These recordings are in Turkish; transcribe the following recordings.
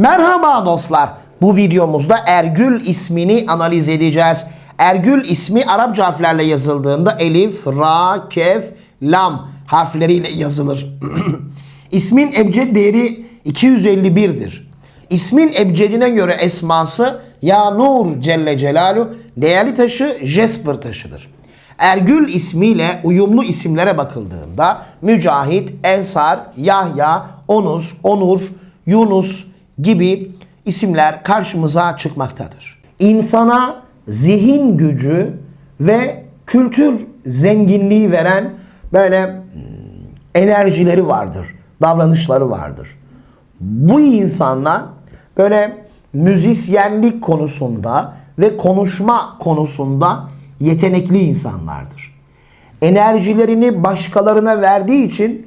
Merhaba dostlar. Bu videomuzda Ergül ismini analiz edeceğiz. Ergül ismi Arapça harflerle yazıldığında elif, ra, kef, lam harfleriyle yazılır. İsmin ebced değeri 251'dir. İsmin ebcedine göre esması Ya Nur Celle Celalu değerli taşı Jasper taşıdır. Ergül ismiyle uyumlu isimlere bakıldığında Mücahit, Ensar, Yahya, Onuz, Onur, Yunus gibi isimler karşımıza çıkmaktadır. İnsana zihin gücü ve kültür zenginliği veren böyle hmm, enerjileri vardır, davranışları vardır. Bu insanlar böyle müzisyenlik konusunda ve konuşma konusunda yetenekli insanlardır. Enerjilerini başkalarına verdiği için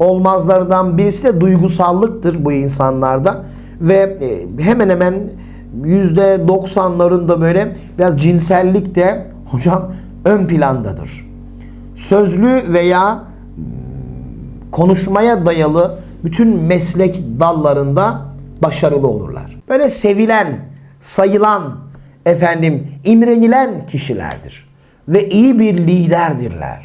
olmazlardan birisi de duygusallıktır bu insanlarda ve e, hemen hemen yüzde doksanlarında böyle biraz cinsellik de hocam ön plandadır sözlü veya hmm, konuşmaya dayalı bütün meslek dallarında başarılı olurlar. Böyle sevilen, sayılan, efendim imrenilen kişilerdir ve iyi bir liderdirler.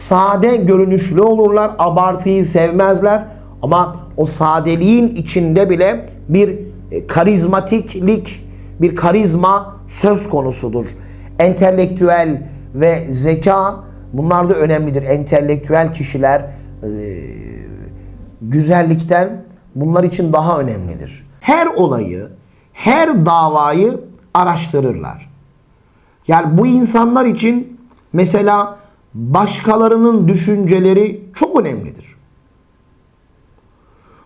Sade görünüşlü olurlar. Abartıyı sevmezler. Ama o sadeliğin içinde bile bir e, karizmatiklik, bir karizma söz konusudur. Entelektüel ve zeka bunlar da önemlidir. Entelektüel kişiler e, güzellikten bunlar için daha önemlidir. Her olayı, her davayı araştırırlar. Yani bu insanlar için mesela başkalarının düşünceleri çok önemlidir.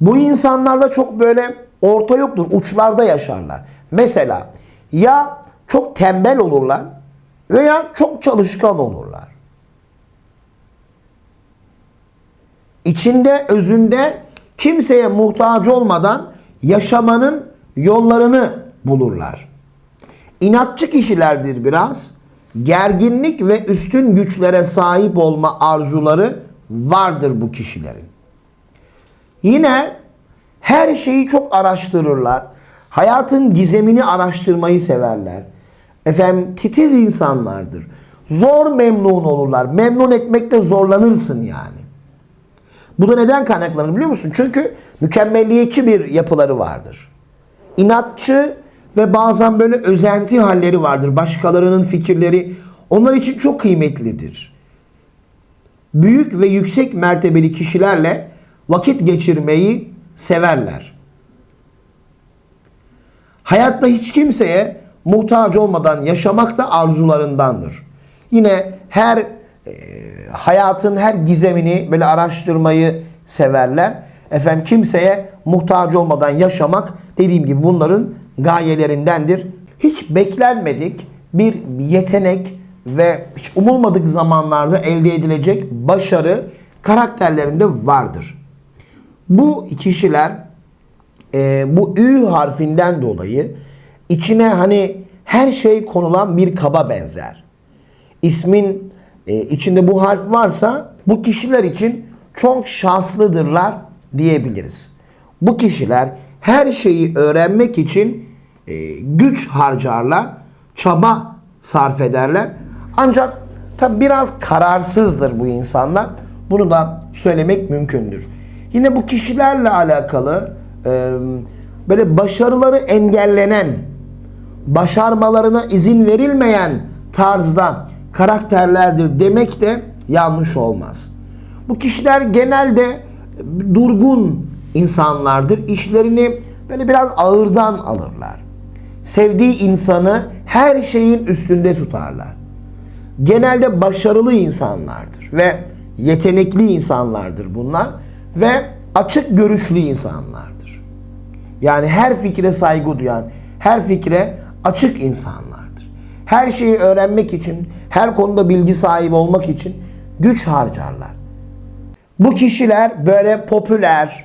Bu insanlarda çok böyle orta yoktur, uçlarda yaşarlar. Mesela ya çok tembel olurlar veya çok çalışkan olurlar. içinde özünde kimseye muhtaç olmadan yaşamanın yollarını bulurlar. İnatçı kişilerdir biraz. Gerginlik ve üstün güçlere sahip olma arzuları vardır bu kişilerin. Yine her şeyi çok araştırırlar. Hayatın gizemini araştırmayı severler. Efendim titiz insanlardır. Zor memnun olurlar. Memnun etmekte zorlanırsın yani. Bu da neden kaynaklanır biliyor musun? Çünkü mükemmelliyetçi bir yapıları vardır. İnatçı ve bazen böyle özenti halleri vardır. Başkalarının fikirleri onlar için çok kıymetlidir. Büyük ve yüksek mertebeli kişilerle vakit geçirmeyi severler. Hayatta hiç kimseye muhtaç olmadan yaşamak da arzularındandır. Yine her e, hayatın her gizemini böyle araştırmayı severler. Efendim kimseye muhtaç olmadan yaşamak dediğim gibi bunların gayelerindendir. Hiç beklenmedik bir yetenek ve hiç umulmadık zamanlarda elde edilecek başarı karakterlerinde vardır. Bu kişiler e, bu ü harfinden dolayı içine hani her şey konulan bir kaba benzer. İsmin e, içinde bu harf varsa bu kişiler için çok şanslıdırlar diyebiliriz. Bu kişiler her şeyi öğrenmek için e, güç harcarlar, çaba sarf ederler. Ancak tabi biraz kararsızdır bu insanlar. Bunu da söylemek mümkündür. Yine bu kişilerle alakalı e, böyle başarıları engellenen, başarmalarına izin verilmeyen tarzda karakterlerdir demek de yanlış olmaz. Bu kişiler genelde durgun insanlardır. İşlerini böyle biraz ağırdan alırlar. Sevdiği insanı her şeyin üstünde tutarlar. Genelde başarılı insanlardır ve yetenekli insanlardır bunlar ve açık görüşlü insanlardır. Yani her fikre saygı duyan, her fikre açık insanlardır. Her şeyi öğrenmek için, her konuda bilgi sahibi olmak için güç harcarlar. Bu kişiler böyle popüler,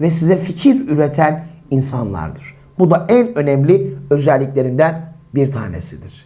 ve size fikir üreten insanlardır. Bu da en önemli özelliklerinden bir tanesidir.